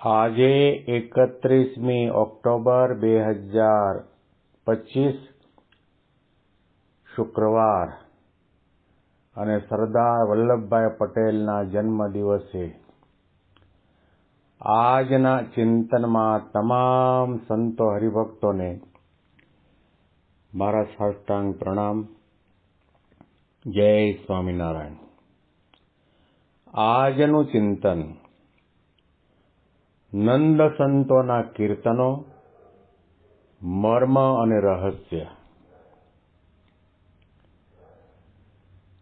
આજે એકત્રીસમી ઓક્ટોબર બે હજાર પચીસ, શુક્રવાર. અને સરદાર વલ્લભભાઈ પટેલના જન્મ દિવસે આજના ચિંતનમાં તમામ સંતો હરિભક્તોને મારા સાષ્ટાંગ પ્રણામ. જય સ્વામિનારાયણ. આજનું ચિંતન નંદ સંતોના કીર્તનો, મર્મ અને રહસ્ય.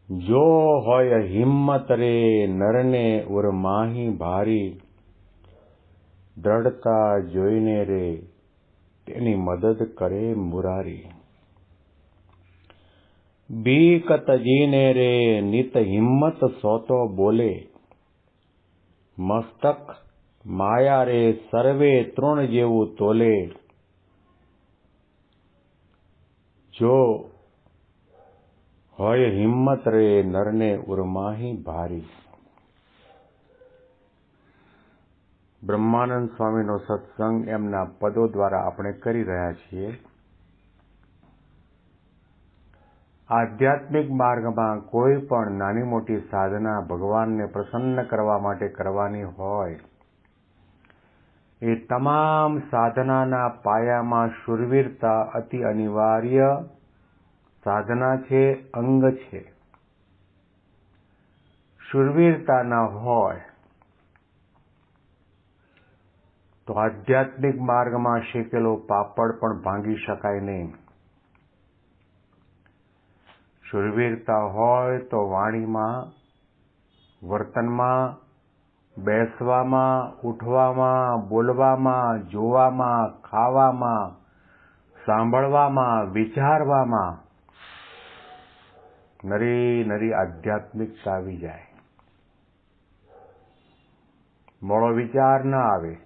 જો હોય હિંમત રે નરને ઉર માહી ભારી, દ્રઢતા જોઈને રે તેની મદદ કરે મુરારી. બીક તજીને રે નિત હિંમત સોતો બોલે, મસ્તક માયા રે સર્વે તૃણ જેવું તોલે. જો હોય હિંમત રે નરને ઉર્માહી ભારી. બ્રહ્માનંદ સ્વામીનો સત્સંગ એમના પદો દ્વારા આપણે કરી રહ્યા છીએ. આધ્યાત્મિક માર્ગમાં કોઈ પણ નાની મોટી સાધના ભગવાનને પ્રસન્ન કરવા માટે કરવાની હોય એ તમામ સાધનાના પાયામાં શુરવીરતા અતિ અનિવાર્ય સાધના છે, અંગ છે. શુરવીરતા ના હોય તો આધ્યાત્મિક માર્ગમાં શેકેલો પાપડ પણ ભાંગી શકાય નહીં. શુરવીરતા હોય તો વાણીમાં, વર્તનમાં બેસવામાં, ઉઠવામાં, બોલવામાં, જોવામાં, ખાવામાં, સાંભળવામાં, વિચારવામાં નરી નરી આધ્યાત્મિકતા આવી જાય. મોડો વિચાર ન આવે.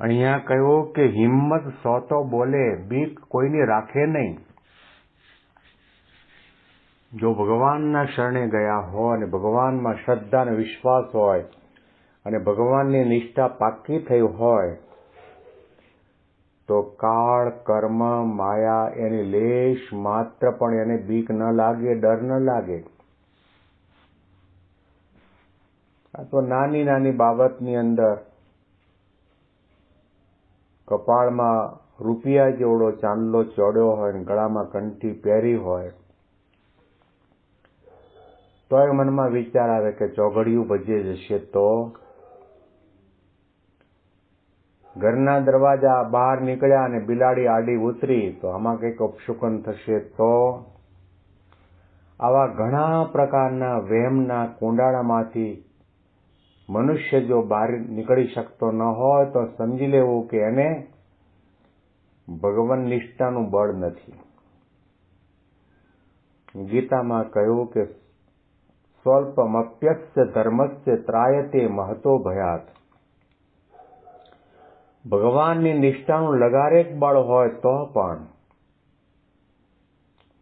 અહીંયા કહ્યું કે હિંમત સોતો બોલે, બીક કોઈની રાખે નહીં. જો ભગવાનના શરણે ગયા હોય અને ભગવાનમાં શ્રદ્ધા અને વિશ્વાસ હોય અને ભગવાનની નિષ્ઠા પાકી થઈ હોય, તો કાળ, કર્મ, માયા એની લેશ માત્ર પણ એને બીક ન લાગે, ડર ન લાગે. આ તો નાની નાની બાબતની અંદર કપાળમાં રૂપિયા જેવડો ચાંદલો ચડ્યો હોય ને ગળામાં કંઠી પહેરી હોય તો એ મનમાં વિચાર આવે કે ચોઘડિયું ભજે જશે તો? ઘરના દરવાજા બહાર નીકળ્યા અને બિલાડી આડી ઉતરી, તો આમાં કંઈક અપશુકન થશે તો? આવા ઘણા પ્રકારના વહેમના કુંડાળામાંથી મનુષ્ય જો બહાર નીકળી શકતો ન હોય, તો સમજી લેવું કે એને ભગવાન નિષ્ઠાનું બળ નથી. ગીતામાં કહ્યું કે સ્વલ્પમપ્યસ્ય ધર્મસ્ય ત્રાયતે મહતો ભયાત ભગવાનની નિષ્ઠાનું લગારેક બળ હોય તો પણ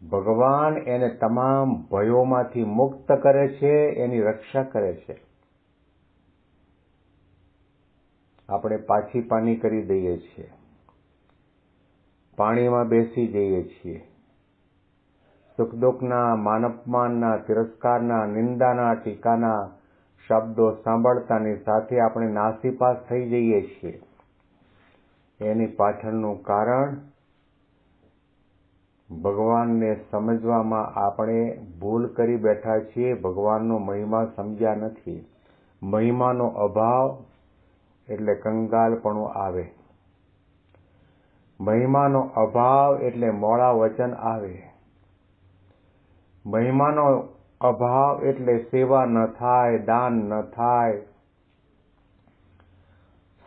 ભગવાન એને તમામ ભયોમાંથી મુક્ત કરે છે, એની રક્ષા કરે છે. આપણે પાછી પાની કરી દઈએ છીએ. પાણીમાં બેસી જઈએ છીએ. સુખ દુઃખના માનપમાનના, તિરસ્કારના, નિંદાના, ટીકાના શબ્દો સાંભળતાની સાથે આપણે નાસીપાસ થઈ જઈએ છીએ. એની પાછળનું કારણ, ભગવાનને સમજવામાં આપણે ભૂલ કરી બેઠા છીએ, ભગવાનનો મહિમા સમજ્યા નથી. મહિમાનો અભાવ એટલે કંગાલપણું આવે. મહિમાનો અભાવ એટલે મોડા વચન આવે. મહિમાનો અભાવ એટલે સેવા ન થાય, દાન ન થાય.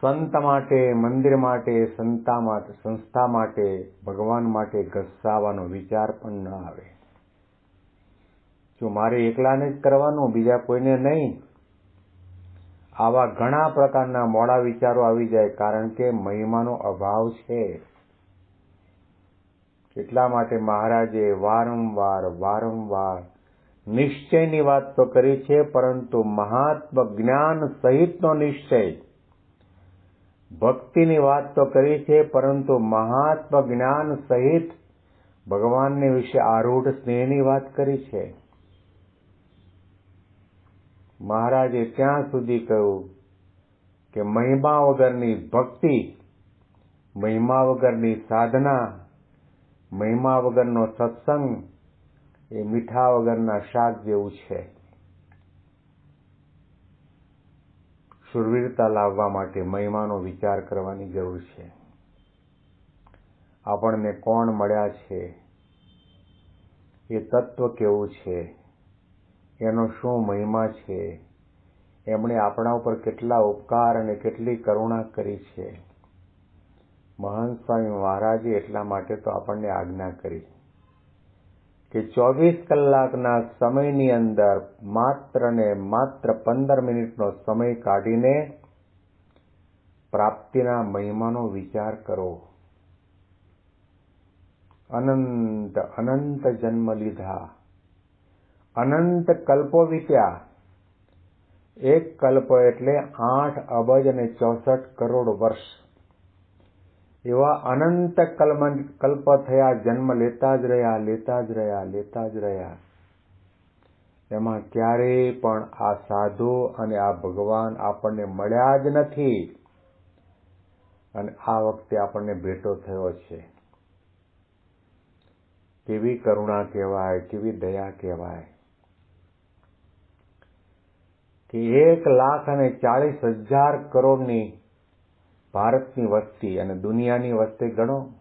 સંત માટે, મંદિર માટે, સંતા માટે સંસ્થા માટે, ભગવાન માટે ઘસાવાનો વિચાર પણ ન આવે. જો મારે એકલાને જ કરવાનું, બીજા કોઈને નહીં, આવા ઘણા પ્રકારના મોડા વિચારો આવી જાય કારણ કે મહિમાનો અભાવ છે. એટલા માટે મહારાજે વારંવાર વારંવાર નિશ્ચયની વાત તો કરી છે, પરંતુ મહાત્મ જ્ઞાન સહિતનો નિશ્ચય ભક્તિની વાત તો કરી છે, પરંતુ મહાત્મ જ્ઞાન સહિત ભગવાનને વિશે આરૂઢ સ્નેહની વાત કરી છે. મહારાજે ત્યાં સુધી કહ્યું કે મહિમા વગરની ભક્તિ, મહિમા વગરની સાધના મહિમા વગરનો સત્સંગ એ મીઠા વગરના શાક જેવું છે. શુરવીરતા લાવવા માટે મહિમાનો વિચાર કરવાની જરૂર છે. આપણને કોણ મળ્યા છે? એ તત્વ કેવું છે? એનો શું મહિમા છે? એમણે આપણા ઉપર કેટલા ઉપકાર અને કેટલી કરુણા કરી છે? મહંત સ્વામી મહારાજે એટલા માટે તો આપણને આજ્ઞા કરી કે ચોવીસ કલાકના સમયની અંદર માત્ર ને માત્ર પંદર મિનિટનો સમય કાઢીને પ્રાપ્તિના મહિમાનો વિચાર કરો. અનંત અનંત જન્મ લીધા. અનંત કલ્પો વીત્યા. એક કલ્પ એટલે આઠ અબજ અને ચોસઠ કરોડ વર્ષ. એવા અનંત કલ્પ થયા જન્મ લેતા જ રહ્યા, લેતા જ રહ્યા, લેતા જ રહ્યા. એમાં ક્યારેય પણ આ સાધુ અને આ ભગવાન આપણને મળ્યા જ નથી. અને આ વખતે આપણને ભેટો થયો છે. કેવી કરુણા કહેવાય, કેવી દયા કહેવાય. કે એક લાખ અને ચાલીસ હજાર કરોડની ભારતની વસ્તી અને દુનિયાની વસ્તી ગણો.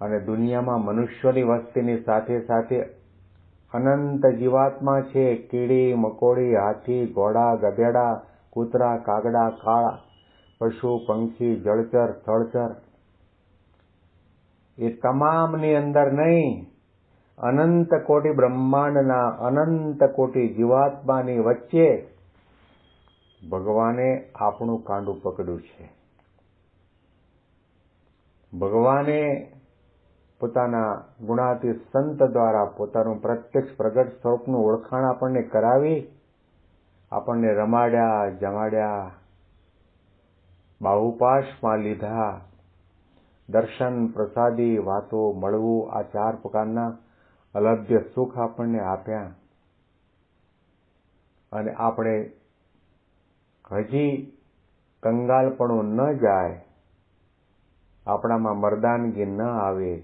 અને દુનિયામાં મનુષ્યોની વસ્તીની સાથે સાથે અનંત જીવાત્મા છે. કીડી, મકોડી, હાથી, ઘોડા, ગધેડા, કૂતરા, કાગડા, કાળા, પશુ, પંખી, જળચર, થળચર. એ તમામની અંદર નહીં, અનંત કોટી બ્રહ્માંડના અનંત કોટી જીવાત્માની વચ્ચે ભગવાને આપણું કાંડું પકડ્યું છે. ભગવાને પોતાના ગુણાતી સંત દ્વારા પોતાનું પ્રત્યક્ષ પ્રગટ સ્વરૂપનું ઓળખાણ આપણને કરાવી, આપણને રમાડ્યા, જમાડ્યા, બાહુપાશમાં લીધા, દર્શન, પ્રસાદી, વાતો, મળવું, આ ચાર પ્રકારના અલભ્ય સુખ આપણને આપ્યા. અને આપણે હજી કંગાલપણું ન જાય, આપણામાં મરદાનગી ન આવે,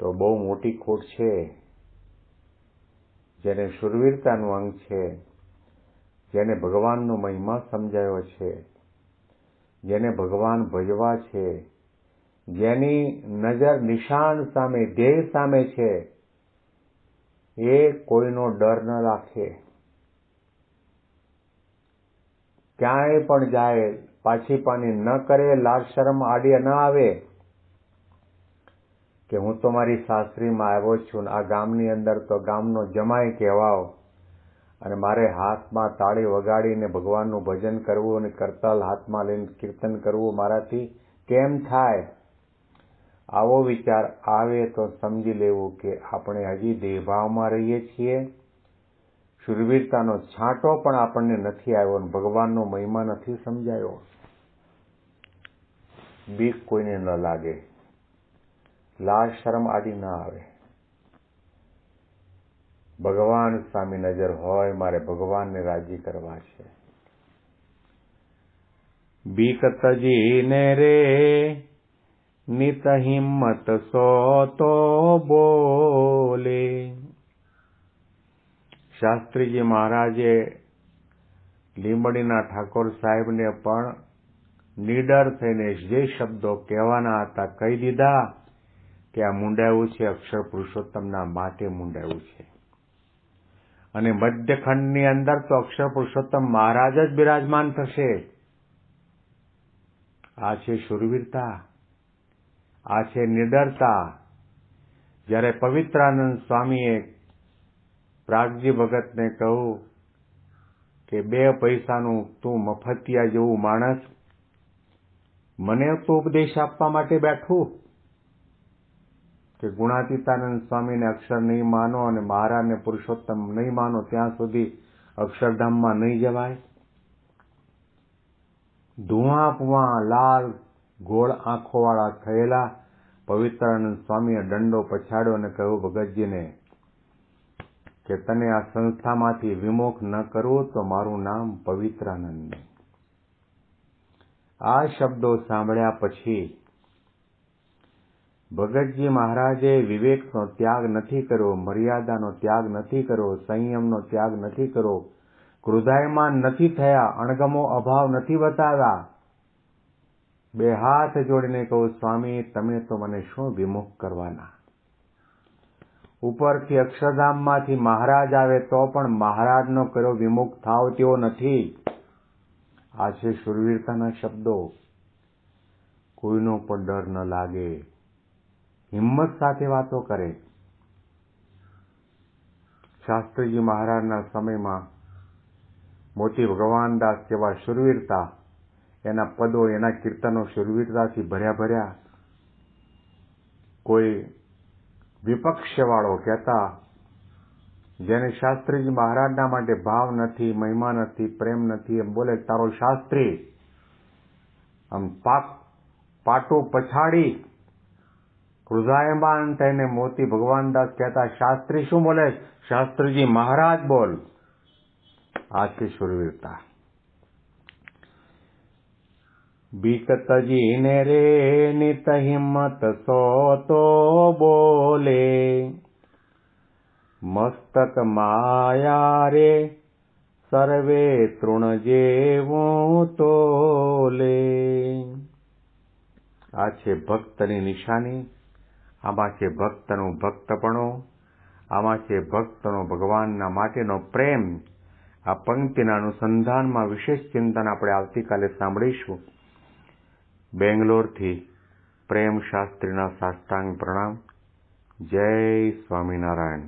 તો બહુ મોટી ખોટ છે. જેને શુરવીરતાનું અંગ છે, જેને ભગવાનનો મહિમા સમજાયો છે, જેને ભગવાન ભજવા છે, જેની નજર નિશાન સામે, ધ્યેય સામે છે, એ કોઈનો ડર ન રાખે. ક્યાંય પણ જાય, પાછી પાની ન કરે, લાજ, શરમ, આડી ન આવે, કે હું તો મારી સાસરીમાં આવ્યો છું આ ગામની અંદર તો ગામનો જમાય કહેવાવ અને મારે હાથમાં તાળી વગાડીને ભગવાનનું ભજન કરવું અને કરતાલ હાથમાં લઈને કીર્તન કરવું મારાથી કેમ થાય? આવો વિચાર આવે તો સમજી લેવું કે આપણે હજી દેહભાવમાં રહીએ છીએ. શુરવીરતાનો છાંટો પણ આપણને નથી આવ્યો ભગવાનનો મહિમા નથી સમજાયો. બીક કોઈને ન લાગે. લાજ શરમ આડી ના આવે. ભગવાન સામે નજર હોય, મારે ભગવાનને રાજી કરવા છે. બીક તજીને રે, નિત હિંમત સો તો બોલે. શાસ્ત્રીજી મહારાજે લીંબડીના ઠાકોર સાહેબને પણ નીડર થઈને જે શબ્દો કહેવાના હતા કહી દીધા કે આ મુંડાયું છે, અક્ષર પુરુષોત્તમના માટે મુંડાયું છે. અને મધ્યખંડની અંદર તો અક્ષર પુરુષોત્તમ મહારાજ જ બિરાજમાન થશે. આ છે શુરવીરતા, આ છે નિડરતા. જ્યારે પવિત્રાનંદ સ્વામીએ પ્રાગજી ભગતને કહું કે બે પૈસાનું તું મફતિયા જેવું માણસ મને તો ઉપદેશ આપવા માટે બેઠું. કે ગુણાતીતાનંદ સ્વામીને અક્ષર નહીં માનો અને મહારાજને પુરુષોત્તમ નહીં માનો, ત્યાં સુધી અક્ષરધામમાં નહીં જવાય. ધુઆ પુઆ લાલ ગોળ આંખોવાળા થયેલા પવિત્રાનંદ સ્વામીએ દંડો પછાડ્યો અને કહ્યું, ભગતજીને કે તને આ સંસ્થામાંથી વિમુખ ન કરો તો મારું નામ પવિત્રાનંદ આ શબ્દો સાંભળ્યા પછી ભગતજી મહારાજે વિવેકનો ત્યાગ નથી કર્યો, મર્યાદાનો ત્યાગ નથી કર્યો, સંયમનો ત્યાગ નથી કર્યો, ક્રોધાયમાન નથી થયા, અણગમો અભાવ નથી બતાવ્યા. બે હાથ જોડીને કહું, સ્વામી, તમે તો મને શું વિમુખ કરવાના? ઉપરથી અક્ષરધામમાંથી મહારાજ આવે તો પણ મહારાજનો કર્યો વિમુખ થાવ તેવો નથી. આ છે શુરવીરતાના શબ્દો. કોઈનો પણ ડર ન લાગે. હિંમત સાથે વાતો કરે. શાસ્ત્રીજી મહારાજના સમયમાં મોતી ભગવાનદાસ જેવા શુરવીરતા એના પદો, એના કીર્તનો શુરવીરતાથી ભર્યા ભર્યા. કોઈ વિપક્ષવાળો કહેતા, જેને શાસ્ત્રીજી મહારાજના માટે ભાવ નથી, મહિમા નથી, પ્રેમ નથી, એમ બોલે, તારો શાસ્ત્રી આમ પાક પાટો પછાડી ક્રુધાયમાન થઈને મોતી ભગવાનદાસ કહેતા, શાસ્ત્રી શું બોલે? શાસ્ત્રીજી મહારાજ બોલ. આ છે શુરવીરતા બીકતજીને રે નિત હિંમત સો તો બોલે. મસ્તક માયા રે સર્વે તૃણ જેવું તોલે. આ છે ભક્તની નિશાની, આમાં છે ભક્તનું ભક્તપણું, આમાં છે ભક્તનો ભગવાનના માટેનો પ્રેમ. આ પંક્તિના અનુસંધાનમાં વિશેષ ચિંતન આપણે આવતીકાલે સાંભળીશું. બેંગ્લોરથી પ્રેમ શાસ્ત્રીના સાષ્ટાંગ પ્રણામ. જય સ્વામિનારાયણ.